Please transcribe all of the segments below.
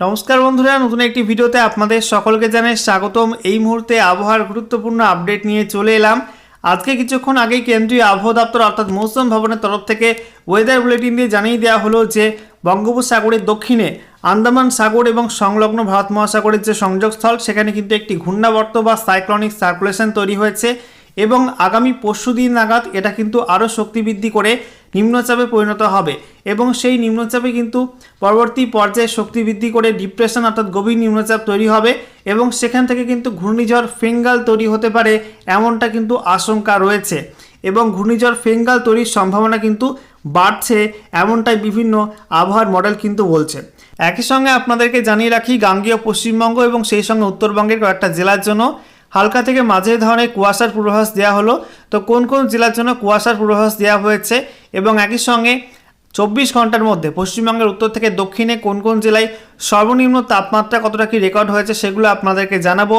নমস্কার বন্ধুরা, নতুন একটি ভিডিওতে আপনাদের সকলকে জানাই স্বাগতম। এই মুহূর্তে আবহাওয়ার গুরুত্বপূর্ণ আপডেট নিয়ে চলে এলাম। আজকে কিছুক্ষণ আগেই কেন্দ্রীয় আবহাওয়া দপ্তর, অর্থাৎ মৌসুম ভবনের তরফ থেকে ওয়েদার বুলেটিন দিয়ে জানিয়ে দেওয়া হলো যে, বঙ্গোপসাগরের দক্ষিণে আন্দামান সাগর এবং সংলগ্ন ভারত মহাসাগরের যে সংযোগস্থল, সেখানে কিন্তু একটি ঘূর্ণাবর্ত বা সাইক্লনিক সার্কুলেশন তৈরি হয়েছে। এবং আগামী পরশু দিন নাগাদ এটা কিন্তু আরও শক্তি বৃদ্ধি করে নিম্নচাপে পরিণত হবে এবং সেই নিম্নচাপে কিন্তু পরবর্তী পর্যায়ে শক্তি বৃদ্ধি করে ডিপ্রেশন অর্থাৎ গভীর নিম্নচাপ তৈরি হবে এবং সেখান থেকে কিন্তু ঘূর্ণিঝড় ফেঙ্গাল তৈরি হতে পারে এমনটা কিন্তু আশঙ্কা রয়েছে এবং ঘূর্ণিঝড় ফেঙ্গাল তৈরির সম্ভাবনা কিন্তু বাড়ছে এমনটাই বিভিন্ন আবহাওয়ার মডেল কিন্তু বলছে। একই সঙ্গে আপনাদেরকে জানিয়ে রাখি, গাঙ্গীয় পশ্চিমবঙ্গ এবং সেই সঙ্গে উত্তরবঙ্গের কয়েকটা জেলার জন্য হালকা থেকে মাঝে ধরনের কুয়াশার পূর্বাভাস দেওয়া হলো। তো কোন কোন জেলার জন্য কুয়াশার পূর্বাভাস দেওয়া হয়েছে? এবং একই সঙ্গে চব্বিশ ঘণ্টার মধ্যে পশ্চিমবঙ্গের উত্তর থেকে দক্ষিণে কোন কোন জেলায় সর্বনিম্ন তাপমাত্রা কতটা কি রেকর্ড হয়েছে সেগুলো আপনাদেরকে জানাব।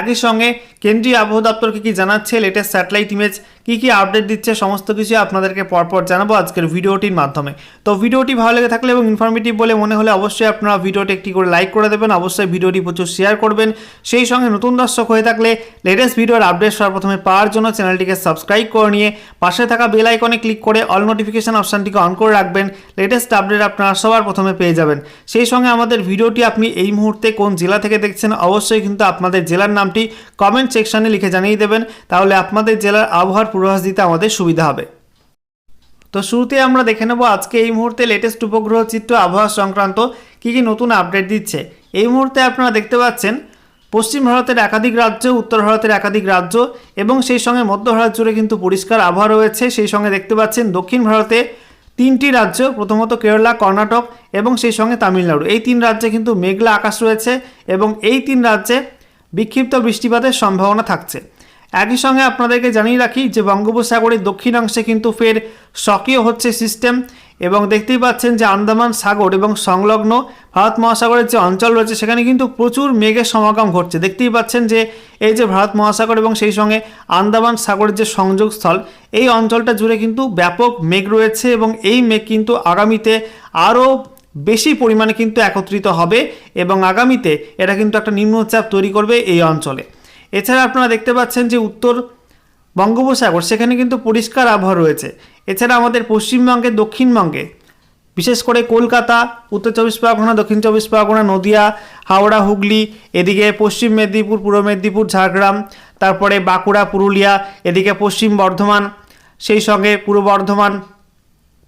একই সঙ্গে কেন্দ্রীয় আবহাওয়া দপ্তর কী কী জানাচ্ছে লেটেস্ট স্যাটেলাইট ইমেজ কী কী আপডেট দিচ্ছে, সমস্ত কিছু আপনাদেরকে পরপর জানাব আজকের ভিডিওটির মাধ্যমে। তো ভিডিওটি ভালো লেগে থাকলে এবং ইনফরমেটিভ বলে মনে হলে অবশ্যই আপনারা ভিডিওটি একটি করে লাইক করে দেবেন, অবশ্যই ভিডিওটি প্রচুর শেয়ার করবেন। সেই সঙ্গে নতুন দর্শক হয়ে থাকলে লেটেস্ট ভিডিওর আপডেট সর্বপ্রথমে পাওয়ার জন্য চ্যানেলটিকে সাবস্ক্রাইব করে নিয়ে পাশে থাকা বেল আইকনে ক্লিক করে অল নোটিফিকেশন অপশানটিকে অন করে রাখবেন। লেটেস্ট আপডেট আপনারা সবার প্রথমে পেয়ে যাবেন। সেই সঙ্গে আমাদের ভিডিওটি আপনি এই মুহূর্তে কোন জেলা থেকে দেখছেন, অবশ্যই কিন্তু আপনাদের জেলার নামটি কমেন্ট সেকশনে লিখে জানিয়ে দেবেন। তাহলে আপনাদের জেলার আবহাওয়ার পূর্বাভাস দিতে আমাদের সুবিধা হবে। তো শুরুতে আমরা দেখে নেব আজকে এই মুহূর্তে লেটেস্ট উপগ্রহ চিত্র আবহাওয়া সংক্রান্ত কী কী নতুন আপডেট দিচ্ছে। এই মুহূর্তে আপনারা দেখতে পাচ্ছেন, পশ্চিম ভারতের একাধিক রাজ্য, উত্তর ভারতের একাধিক রাজ্য এবং সেই সঙ্গে মধ্য ভারত জুড়ে কিন্তু পরিষ্কার আবহাওয়া রয়েছে। সেই সঙ্গে দেখতে পাচ্ছেন দক্ষিণ ভারতে তিনটি রাজ্য, প্রথমত কেরলা, কর্ণাটক এবং সেই সঙ্গে তামিলনাড়ু। এই তিন রাজ্যে কিন্তু মেঘলা আকাশ রয়েছে এবং এই তিন রাজ্যে বিক্ষিপ্ত বৃষ্টিপাতের সম্ভাবনা থাকছে। একই সঙ্গে আপনাদেরকে জানিয়ে রাখি যে বঙ্গোপসাগরের দক্ষিণাংশে কিন্তু ফের সক্রিয় হচ্ছে সিস্টেম এবং দেখতেই পাচ্ছেন যে আন্দামান সাগর এবং সংলগ্ন ভারত মহাসাগরের যে অঞ্চল রয়েছে, সেখানে কিন্তু প্রচুর মেঘের সমাগম ঘটছে। দেখতেই পাচ্ছেন যে এই যে ভারত মহাসাগর এবং সেই সঙ্গে আন্দামান সাগরের যে সংযোগস্থল, এই অঞ্চলটা জুড়ে কিন্তু ব্যাপক মেঘ রয়েছে এবং এই মেঘ কিন্তু আগামীতে আরও বেশি পরিমাণে কিন্তু একত্রিত হবে এবং আগামীতে এটা কিন্তু একটা নিম্নচাপ তৈরি করবে এই অঞ্চলে। এছাড়া আপনারা দেখতে পাচ্ছেন যে উত্তর বঙ্গোপসাগর, সেখানে কিন্তু পরিষ্কার আবহাওয়া রয়েছে। এছাড়া আমাদের পশ্চিমবঙ্গে, দক্ষিণবঙ্গে, বিশেষ করে কলকাতা, উত্তর চব্বিশ পরগনা, দক্ষিণ চব্বিশ পরগনা, নদিয়া, হাওড়া, হুগলি, এদিকে পশ্চিম মেদিনীপুর, পূর্ব মেদিনীপুর, ঝাড়গ্রাম, তারপরে বাঁকুড়া, পুরুলিয়া, এদিকে পশ্চিম বর্ধমান, সেই সঙ্গে পূর্ব বর্ধমান,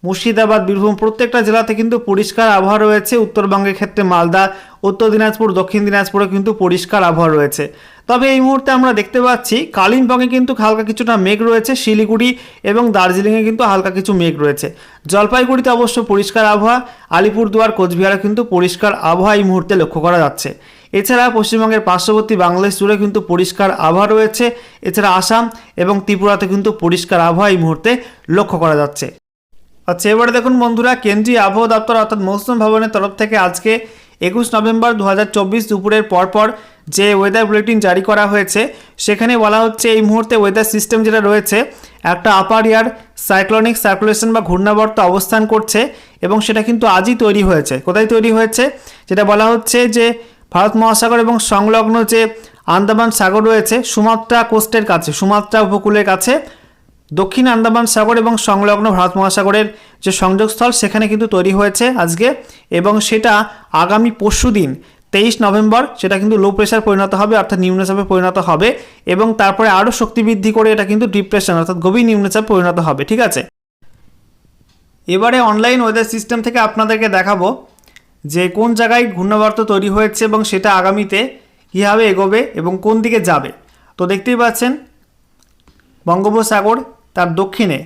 মুর্শিদাবাদ, বীরভূম প্রত্যেকটা জেলাতে কিন্তু পরিষ্কার আবহাওয়া রয়েছে। উত্তরবঙ্গের ক্ষেত্রে মালদা উত্তর দিনাজপুর, দক্ষিণ দিনাজপুরে কিন্তু পরিষ্কার আবহাওয়া রয়েছে। তবে এই মুহূর্তে আমরা দেখতে পাচ্ছি, কালিম্পংয়ে কিন্তু হালকা কিছুটা মেঘ রয়েছে, শিলিগুড়ি এবং দার্জিলিংয়ে কিন্তু হালকা কিছু মেঘ রয়েছে। জলপাইগুড়িতে অবশ্য পরিষ্কার আবহাওয়া, আলিপুরদুয়ার, কোচবিহারে কিন্তু পরিষ্কার আবহাওয়া এই মুহূর্তে লক্ষ্য করা যাচ্ছে। এছাড়া পশ্চিমবঙ্গের পার্শ্ববর্তী বাংলাদেশ জুড়ে কিন্তু পরিষ্কার আবহাওয়া রয়েছে, এছাড়া আসাম এবং ত্রিপুরাতে কিন্তু পরিষ্কার আবহাওয়া এই মুহূর্তে লক্ষ্য করা যাচ্ছে। আচ্ছা এবারে দেখুন বন্ধুরা, কেন্দ্রীয় আবহাওয়া দপ্তর অর্থাৎ মৌসুম ভবনের তরফ থেকে আজকে একুশ নভেম্বর দু হাজার চব্বিশ দুপুরের পরপর যে ওয়েদার বুলেটিন জারি করা হয়েছে, সেখানে বলা হচ্ছে এই মুহূর্তে ওয়েদার সিস্টেম যেটা রয়েছে, একটা আপার ইয়ার সাইক্লনিক সার্কুলেশন বা ঘূর্ণাবর্ত অবস্থান করছে এবং সেটা কিন্তু আজই তৈরি হয়েছে। কোথায় তৈরি হয়েছে? যেটা বলা হচ্ছে যে ভারত মহাসাগর এবং সংলগ্ন যে আন্দামান সাগর রয়েছে, সুমাত্রা কোস্টের কাছে, সুমাত্রা উপকূলের কাছে দক্ষিণ আন্দামান সাগর এবং সংলগ্ন ভারত মহাসাগরের যে সংযোগস্থল, সেখানে কিন্তু তৈরি হয়েছে আজকে এবং সেটা আগামী পরশু দিন, তেইশ নভেম্বর, সেটা কিন্তু লো প্রেশার পরিণত হবে, অর্থাৎ নিম্নচাপে পরিণত হবে এবং তারপরে আরও শক্তি বৃদ্ধি করে এটা কিন্তু ডিপ্রেশন অর্থাৎ গভীর নিম্নচাপ পরিণত হবে, ঠিক আছে? এবারে অনলাইন ওয়েদার সিস্টেম থেকে আপনাদেরকে দেখাবো যে কোন জায়গায় ঘূর্ণাবর্ত তৈরি হয়েছে এবং সেটা আগামীতে কীভাবে এগোবে এবং কোন দিকে যাবে। তো দেখতেই পাচ্ছেন, বঙ্গোপসাগর তার দক্ষিণে।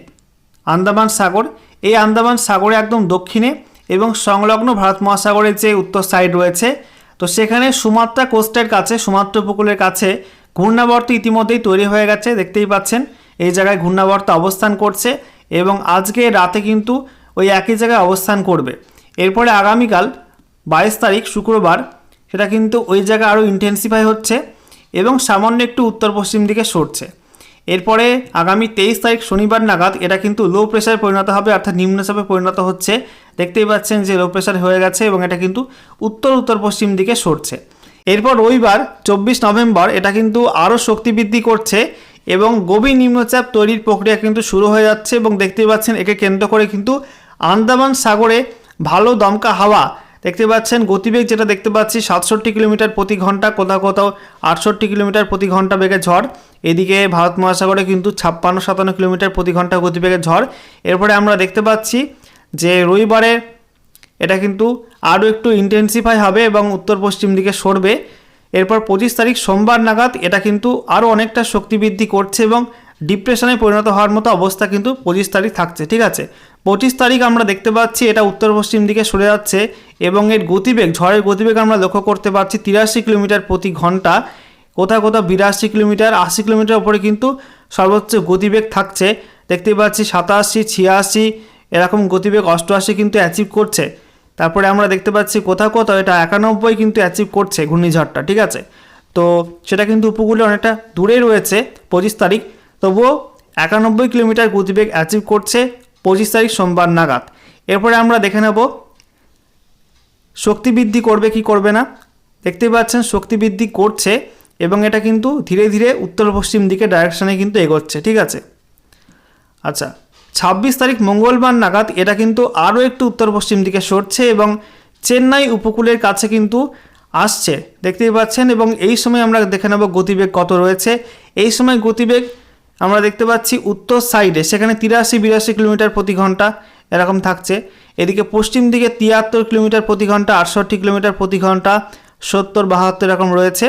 আন্দামান সাগর। এই আন্দামান সাগরে একদম দক্ষিণে এবং সংলগ্ন ভারত মহাসাগরের যে উত্তর সাইড রয়েছে, তো সেখানে সুমাত্রা কোস্টের কাছে, সুমাত্রা উপকূলের কাছে ঘূর্ণাবর্ত ইতিমধ্যেই তৈরি হয়ে গেছে, দেখতেই পাচ্ছেন। এই জায়গায় ঘূর্ণাবর্ত অবস্থান করছে এবং আজকে রাতে কিন্তু ওই একই জায়গায় অবস্থান করবে। এরপরে আগামীকাল বাইশ তারিখ, শুক্রবার, সেটা কিন্তু ওই জায়গায় আরও ইন্টেন্সিফাই হচ্ছে এবং সামান্য একটু উত্তর পশ্চিম দিকে সরছে। এরপরে আগামী তেইশ তারিখ শনিবার নাগাদ এটা কিন্তু লো প্রেশারে পরিণত হবে, অর্থাৎ নিম্নচাপে পরিণত হচ্ছে। দেখতেই পাচ্ছেন যে লো প্রেশার হয়ে গেছে এবং এটা কিন্তু উত্তর উত্তর পশ্চিম দিকে সরছে। এরপর রবিবার, চব্বিশ নভেম্বর, এটা কিন্তু আরও শক্তি বৃদ্ধি করছে এবং গভীর নিম্নচাপ তৈরির প্রক্রিয়া কিন্তু শুরু হয়ে যাচ্ছে এবং দেখতেই পাচ্ছেন একে কেন্দ্র করে কিন্তু আন্দামান সাগরে ভালো দমকা হাওয়া। দেখতে পাচ্ছেন গতিবেগ যেটা দেখতে পাচ্ছি সাতষট্টি কিলোমিটার প্রতি ঘণ্টা, কোথাও কোথাও আটষট্টি কিলোমিটার প্রতি ঘণ্টা বেগে ঝড়। এদিকে ভারত মহাসাগরে কিন্তু ছাপ্পান্ন সাতান্ন কিলোমিটার প্রতি ঘণ্টা গতিবেগে ঝড়। এরপরে আমরা দেখতে পাচ্ছি যে রবিবারে এটা কিন্তু আরও একটু ইন্টেন্সিফাই হবে এবং উত্তর পশ্চিম দিকে সরবে। এরপর পঁচিশ তারিখ সোমবার নাগাদ এটা কিন্তু আরও অনেকটা শক্তি বৃদ্ধি করছে এবং ডিপ্রেশনে পরিণত হওয়ার মতো অবস্থা কিন্তু পঁচিশ তারিখ থাকছে, ঠিক আছে? পঁচিশ তারিখ আমরা দেখতে পাচ্ছি এটা উত্তর পশ্চিম দিকে সরে যাচ্ছে এবং এর গতিবেগ, ঝড়ের গতিবেগ আমরা লক্ষ্য করতে পারছি তিরাশি কিলোমিটার প্রতি ঘণ্টা। কোথাও কোথাও বিরাশি কিলোমিটার, আশি কিলোমিটার উপরে কিন্তু সর্বোচ্চ গতিবেগ থাকছে। দেখতে পাচ্ছি সাতাশি, ছিয়াশি, এরকম গতিবেগ অষ্টআশি কিন্তু অ্যাচিভ করছে। তারপরে আমরা দেখতে পাচ্ছি কোথাও কোথাও এটা একানব্বই কিন্তু অ্যাচিভ করছে ঘূর্ণিঝড়টা, ঠিক আছে? তো সেটা কিন্তু উপকূলে অনেকটা দূরে রয়েছে, পঁচিশ তারিখ। তবুও একানব্বই কিলোমিটার গতিবেগ অ্যাচিভ করছে পঁচিশ তারিখ সোমবার নাগাদ। এরপরে আমরা দেখে নেব শক্তি বৃদ্ধি করবে কি করবে না। দেখতেই পাচ্ছেন শক্তি বৃদ্ধি করছে এবং এটা কিন্তু ধীরে ধীরে উত্তর পশ্চিম দিকে ডাইরেকশানে কিন্তু এগোচ্ছে, ঠিক আছে? আচ্ছা ছাব্বিশ তারিখ মঙ্গলবার নাগাদ এটা কিন্তু আরও একটু উত্তর পশ্চিম দিকে সরছে এবং চেন্নাই উপকূলের কাছে কিন্তু আসছে, দেখতেই পাচ্ছেন? এবং এই সময় আমরা দেখে নেব গতিবেগ কত রয়েছে। এই সময় গতিবেগ আমরা দেখতে পাচ্ছি উত্তর সাইডে সেখানে তিরাশি বিরাশি কিলোমিটার প্রতি ঘণ্টা এরকম থাকছে। এদিকে পশ্চিম দিকে তিয়াত্তর কিলোমিটার প্রতি ঘণ্টা, আটষট্টি কিলোমিটার প্রতি ঘণ্টা, সত্তর, বাহাত্তর এরকম রয়েছে।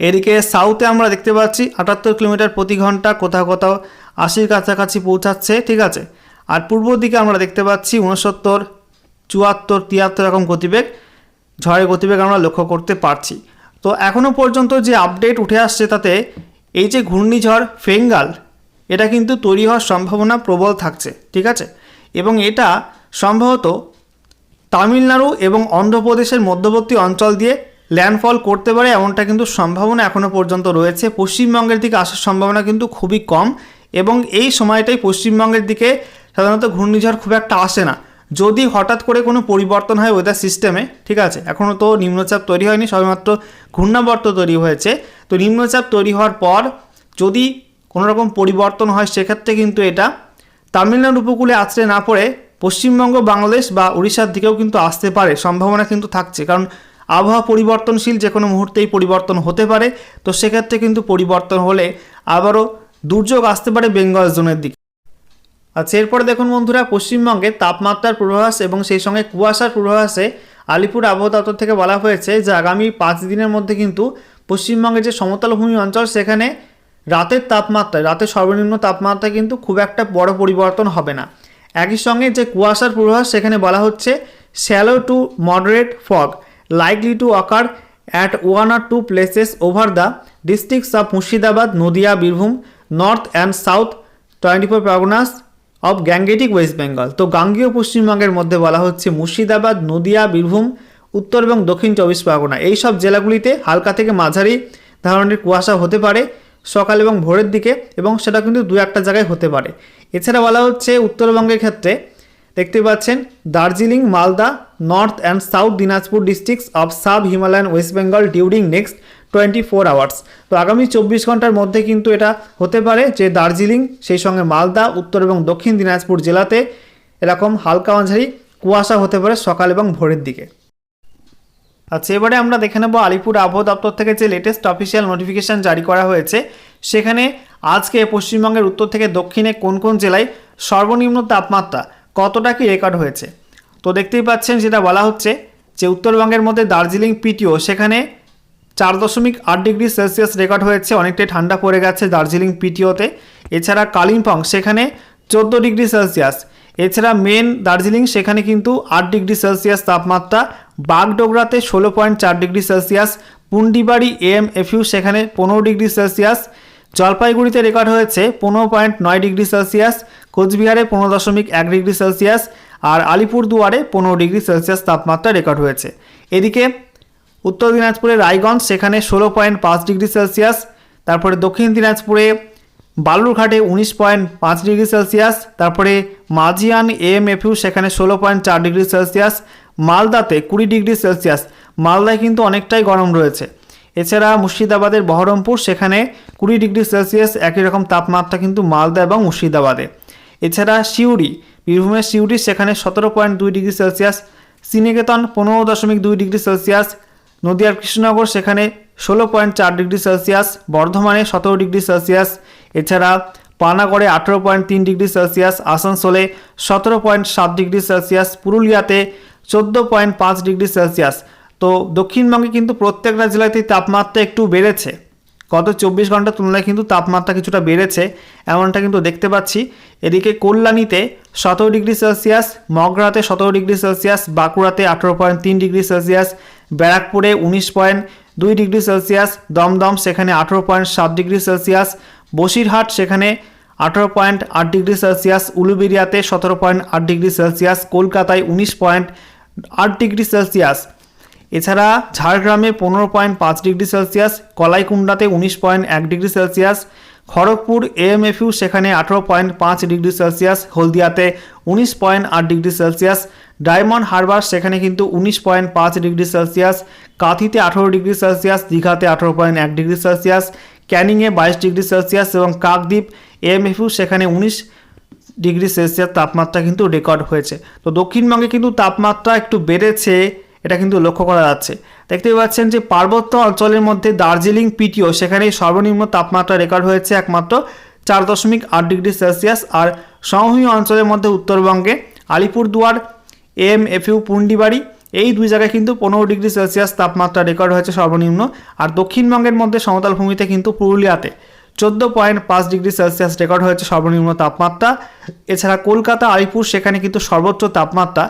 এদিকে সাউথে আমরা দেখতে পাচ্ছি আটাত্তর কিলোমিটার প্রতি ঘণ্টা কোথাও কোথাও আশির কাছাকাছি পৌঁছাচ্ছে, ঠিক আছে? আর পূর্ব দিকে আমরা দেখতে পাচ্ছি উনসত্তর চুয়াত্তর, তিয়াত্তর এরকম গতিবেগ, ঝড়ের গতিবেগ আমরা লক্ষ্য করতে পারছি। তো এখনও পর্যন্ত যে আপডেট উঠে আসছে তাতে এই যে ঘূর্ণিঝড় ফেঙ্গাল, এটা কিন্তু তৈরি হওয়ার সম্ভাবনা প্রবল থাকছে, ঠিক আছে? এবং এটা সম্ভবত তামিলনাড়ু এবং অন্ধ্রপ্রদেশের মধ্যবর্তী অঞ্চল দিয়ে ল্যান্ডফল করতে পারে এমনটা কিন্তু সম্ভাবনা এখনও পর্যন্ত রয়েছে। পশ্চিমবঙ্গের দিকে আসার সম্ভাবনা কিন্তু খুবই কম এবং এই সময়টাই পশ্চিমবঙ্গের দিকে সাধারণত ঘূর্ণিঝড় খুব একটা আসে না। যদি হঠাৎ করে কোনো পরিবর্তন হয় ওয়েদার সিস্টেমে ঠিক আছে? এখনও তো নিম্নচাপ তৈরি হয়নি, সবেমাত্র ঘূর্ণাবর্ত তৈরি হয়েছে। তো নিম্নচাপ তৈরি হওয়ার পর যদি কোনো রকম পরিবর্তন হয়, সেক্ষেত্রে কিন্তু এটা তামিলনাড়ু উপকূলে আছড়ে না পড়ে পশ্চিমবঙ্গ, বাংলাদেশ বা উড়িষ্যার দিকেও কিন্তু আসতে পারে। সম্ভাবনা কিন্তু থাকছে। কারণ আবহাওয়া পরিবর্তনশীল যে কোনো মুহূর্তেই পরিবর্তন হতে পারে, তো সেক্ষেত্রে কিন্তু পরিবর্তন হলে আবারও দুর্যোগ আসতে পারে বেঙ্গল জোনের দিকে। আচ্ছা এরপরে দেখুন বন্ধুরা, পশ্চিমবঙ্গে তাপমাত্রার পূর্বাভাস এবং সেই সঙ্গে কুয়াশার পূর্বাভাসে আলিপুর আবহাওয়া দপ্তর থেকে বলা হয়েছে যে আগামী পাঁচ দিনের মধ্যে কিন্তু পশ্চিমবঙ্গের যে সমতলভূমি অঞ্চল, সেখানে রাতের তাপমাত্রা, রাতের সর্বনিম্ন তাপমাত্রা কিন্তু খুব একটা বড় পরিবর্তন হবে না। একই সঙ্গে যে কুয়াশার পূর্বাভাস, সেখানে বলা হচ্ছে shallow to moderate fog likely to occur at one or two places over the districts of Murshidabad Nadia Birbhum north and south twenty four Parganas of Gangetic West Bengal তো গাঙ্গীয় পশ্চিমবঙ্গের মধ্যে বলা হচ্ছে মুর্শিদাবাদ নদিয়া বীরভূম উত্তর এবং দক্ষিণ চব্বিশ পরগনা। এই সব জেলাগুলিতে হালকা থেকে মাঝারি ধরনের কুয়াশা হতে পারে সকাল এবং ভোরের দিকে এবং সেটা কিন্তু দু একটা জায়গায় হতে পারে। এছাড়া বলা হচ্ছে উত্তরবঙ্গের ক্ষেত্রে দেখতে পাচ্ছেন, Darjeeling, Malda, north and south Dinajpur districts of sub Himalayan West Bengal during next twenty four hours. তো আগামী চব্বিশ ঘণ্টার মধ্যে কিন্তু এটা হতে পারে যে দার্জিলিং, সেই সঙ্গে মালদা, উত্তর এবং দক্ষিণ দিনাজপুর জেলাতে এরকম হালকা মাঝারি কুয়াশা হতে পারে সকাল এবং ভোরের দিকে। আচ্ছা এবারে আমরা দেখে নেব আলিপুর আবহাওয়া দপ্তর থেকে যে লেটেস্ট অফিসিয়াল নোটিফিকেশান জারি করা হয়েছে, সেখানে আজকে পশ্চিমবঙ্গের উত্তর থেকে দক্ষিণে কোন কোন জেলায় সর্বনিম্ন তাপমাত্রা কতটা কি রেকর্ড হয়েছে? তো দেখতেই পাচ্ছেন যেটা বলা হচ্ছে যে উত্তরবঙ্গের মধ্যে দার্জিলিং পিটিও, সেখানে চার দশমিক আট ডিগ্রি সেলসিয়াস রেকর্ড হয়েছে। অনেকটাই ঠান্ডা পড়ে গেছে দার্জিলিং পিটিওতে। এছাড়া কালিম্পং, সেখানে চোদ্দ ডিগ্রি সেলসিয়াস। এছাড়া মেন দার্জিলিং, সেখানে কিন্তু আট ডিগ্রি সেলসিয়াস তাপমাত্রা। বাগডোগরাতে ষোলো পয়েন্ট চার degree Celsius. Pundibari M F U সেখানে পনেরো ডিগ্রি সেলসিয়াস। জলপাইগুড়িতে রেকর্ড হয়েছে পনেরো পয়েন্ট নয় ডিগ্রি সেলসিয়াস। কোচবিহারে পনেরো দশমিক এক ডিগ্রি সেলসিয়াস আর আলিপুরদুয়ারে পনেরো ডিগ্রি সেলসিয়াস তাপমাত্রা রেকর্ড হয়েছে। এদিকে উত্তর দিনাজপুরে রায়গঞ্জ, সেখানে ষোলো পয়েন্ট পাঁচ ডিগ্রি সেলসিয়াস, তারপরে দক্ষিণ দিনাজপুরে বালুরঘাটে উনিশ পয়েন্ট পাঁচ ডিগ্রি সেলসিয়াস, তারপরে মাঝিয়ান এএমএফইউ, সেখানে ষোলো পয়েন্ট চার ডিগ্রি সেলসিয়াস, মালদাতে কুড়ি ডিগ্রি সেলসিয়াস। মালদায় কিন্তু অনেকটাই গরম রয়েছে। এছাড়া মুর্শিদাবাদের বহরমপুর, সেখানে কুড়ি ডিগ্রি সেলসিয়াস, একই রকম তাপমাত্রা কিন্তু মালদা এবং মুর্শিদাবাদে। এছাড়া সিউড়ি, বীরভূমের সিউড়ি সেখানে সতেরো পয়েন্ট দুই ডিগ্রি সেলসিয়াস শ্রীনিকেতন পনেরো দশমিক দুই ডিগ্রি সেলসিয়াস, নদিয়ার কৃষ্ণনগর সেখানে ষোলো পয়েন্ট চার ডিগ্রি সেলসিয়াস, বর্ধমানে সতেরো ডিগ্রি সেলসিয়াস। এছাড়া পানাগড়ে আঠেরো পয়েন্ট তিন ডিগ্রি সেলসিয়াস, আসানসোলে সতেরো পয়েন্ট সাত ডিগ্রি সেলসিয়াস, পুরুলিয়াতে চোদ্দ পয়েন্ট পাঁচ ডিগ্রি সেলসিয়াস। তো দক্ষিণবঙ্গে কিন্তু প্রত্যেকটা জেলাতেই তাপমাত্রা একটু বেড়েছে। গত চব্বিশ ঘণ্টার তুলনায় কিন্তু তাপমাত্রা কিছুটা বেড়েছে, এমনটা কিন্তু দেখতে পাচ্ছি। এদিকে কল্যাণীতে সতেরো ডিগ্রি সেলসিয়াস, মগরাতে সতেরো ডিগ্রি সেলসিয়াস, বাঁকুড়াতে আঠেরো পয়েন্ট তিন ডিগ্রি সেলসিয়াস, ব্যারাকপুরে উনিশ পয়েন্ট দুই ডিগ্রি সেলসিয়াস, দমদম সেখানে আঠেরো পয়েন্ট সাত ডিগ্রি সেলসিয়াস, বসিরহাট সেখানে আঠেরো পয়েন্ট আট ডিগ্রি সেলসিয়াস, উলুবেরিয়াতে সতেরো পয়েন্ট আট ডিগ্রি সেলসিয়াস, কলকাতায় উনিশ পয়েন্ট আট ডিগ্রি সেলসিয়াস। এছাড়া ঝাড়গ্রামে পনেরো পয়েন্ট পাঁচ ডিগ্রি সেলসিয়াস কলাইকুণ্ডাতে উনিশ পয়েন্ট এক ডিগ্রি সেলসিয়াস, খড়গপুর এএমএফইউ সেখানে আঠেরো পয়েন্ট পাঁচ ডিগ্রি সেলসিয়াস, হলদিয়াতে উনিশ পয়েন্ট আট ডিগ্রি সেলসিয়াস, ডায়মন্ড হারবার সেখানে কিন্তু উনিশ পয়েন্ট পাঁচ ডিগ্রি সেলসিয়াস, কাঁথিতে আঠেরো ডিগ্রি সেলসিয়াস, দীঘাতে আঠেরো পয়েন্ট এক ডিগ্রি সেলসিয়াস, ক্যানিংয়ে বাইশ ডিগ্রি সেলসিয়াস এবং কাকদ্বীপ এএমএফইউ সেখানে উনিশ ডিগ্রি সেলসিয়াস তাপমাত্রা কিন্তু রেকর্ড হয়েছে। তো দক্ষিণবঙ্গে কিন্তু তাপমাত্রা একটু বেড়েছে। এটা কিন্তু লক্ষ্য করা যাচ্ছে। দেখতে পাচ্ছেন যে পার্বত্য অঞ্চলের মধ্যে দার্জিলিং পিটিও সেখানে সর্বনিম্ন তাপমাত্রা রেকর্ড হয়েছে একমাত্র চার দশমিক আট ডিগ্রি সেলসিয়াস। আর সংহীয় অঞ্চলের মধ্যে উত্তরবঙ্গে আলিপুরদুয়ার এম এফইউ পুন্ডিবাড়ি, এই দুই জায়গায় কিন্তু পনেরো ডিগ্রি সেলসিয়াস তাপমাত্রা রেকর্ড হয়েছে সর্বনিম্ন। আর দক্ষিণবঙ্গের মধ্যে সমতল ভূমিতে কিন্তু পুরুলিয়াতে চোদ্দ পয়েন্ট পাঁচ ডিগ্রি সেলসিয়াস রেকর্ড হয়েছে সর্বনিম্ন তাপমাত্রা। এছাড়া কলকাতা, আলিপুর, সেখানে কিন্তু সর্বোচ্চ তাপমাত্রা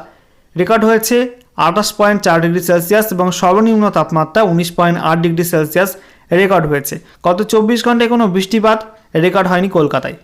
রেকর্ড হয়েছে আঠাশ পয়েন্ট চার ডিগ্রি সেলসিয়াস এবং সর্বনিম্ন তাপমাত্রা উনিশ পয়েন্ট আট ডিগ্রি সেলসিয়াস রেকর্ড হয়েছে। গত চব্বিশ ঘন্টায় কোনো বৃষ্টিপাত রেকর্ড হয়নি কলকাতায়।